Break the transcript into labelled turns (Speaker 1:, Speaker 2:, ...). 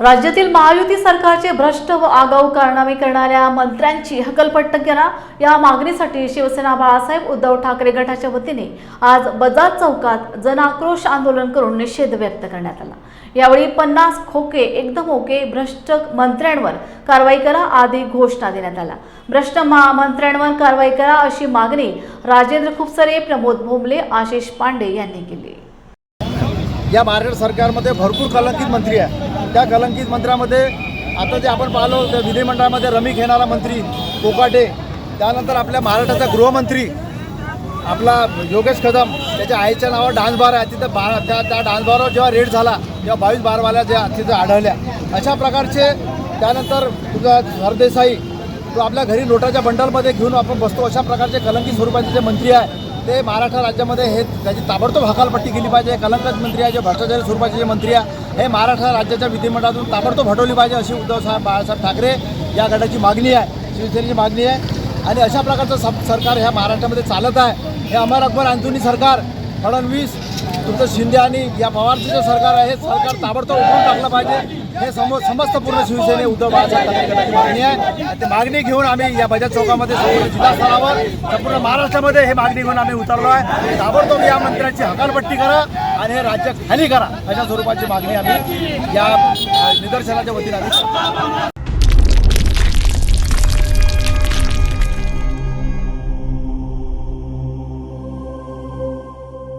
Speaker 1: राज्यातील महायुती सरकारचे भ्रष्ट व आगाऊ कारनामे करणाऱ्या मंत्र्यांची हकलपट्ट करा. या मागणीसाठी शिवसेना बाळासाहेब उद्धव ठाकरे गटाच्या वतीने आज बजाज चौकात जनाक्रोश आंदोलन करून निषेध व्यक्त करण्यात आला. यावेळी पन्नास खोके एकदम ओके भ्रष्ट मंत्र्यांवर कारवाई करा आदी घोषणा देण्यात आल्या. भ्रष्ट मंत्र्यांवर कारवाई करा अशी मागणी राजेंद्र खुपसरे प्रमोद भोमले आशिष पांडे यांनी केली.
Speaker 2: या महाराष्ट्र सरकारमध्ये भरपूर कलंकित मंत्री आहे त्या कलंकित मंत्र्यामध्ये आता जे आपण पाहिलो त्या विधिमंडळामध्ये रमी घेणारा मंत्री कोकाटे त्यानंतर आपल्या महाराष्ट्राचा गृहमंत्री आपला योगेश कदम त्याच्या आईच्या नावावर डान्स बार आहे तिथं बा त्या त्या डान्स बारवर जेव्हा रेड झाला तेव्हा बावीस बारवाल्या ज्या तिथं आढळल्या. अशा प्रकारचे त्यानंतर तुझा सरदेसाई तो आपल्या घरी लोटाच्या बंडलमध्ये घेऊन आपण बसतो अशा प्रकारचे कलंकी स्वरूपाचे जे मंत्री आहे ते महाराष्ट्र राज्यामध्ये हे त्याची ताबडतोब हकालपट्टी केली पाहिजे. कलंकच मंत्री आहे जे भ्रष्टाचारी स्वरूपाचे जे मंत्री आहे हे महाराष्ट्र राज्याच्या विधिमंडळातून ताबडतोब हटवली पाहिजे अशी उद्धव साहेब बाळासाहेब ठाकरे या गटाची मागणी आहे शिवसेनेची मागणी आहे. आणि अशा प्रकारचं सब सरकार ह्या महाराष्ट्रामध्ये चालत आहे. हे अमर अकबर अँथोनी सरकार फडणवीस तुमचं शिंदे आणि या पवारचं जे सरकार आहे हे सरकार ताबडतोब उठून टाकलं पाहिजे. हे सम समस्त पूर्ण शिवसेने उद्धव बाळासाहेब ठाकरे गटाची मागणी आहे. ते मागणी घेऊन आम्ही या बजाज चौकामध्ये संपूर्ण जिल्हा स्तरावर संपूर्ण महाराष्ट्रामध्ये हे मागणी घेऊन आम्ही उतरलो आहे. ताबडतोब या मंत्र्यांची हकालपट्टी करा. आणि हे राज्य खाली करा अशा स्वरूपाची मागणी आम्ही या निदर्शनाच्या वतीने आम्ही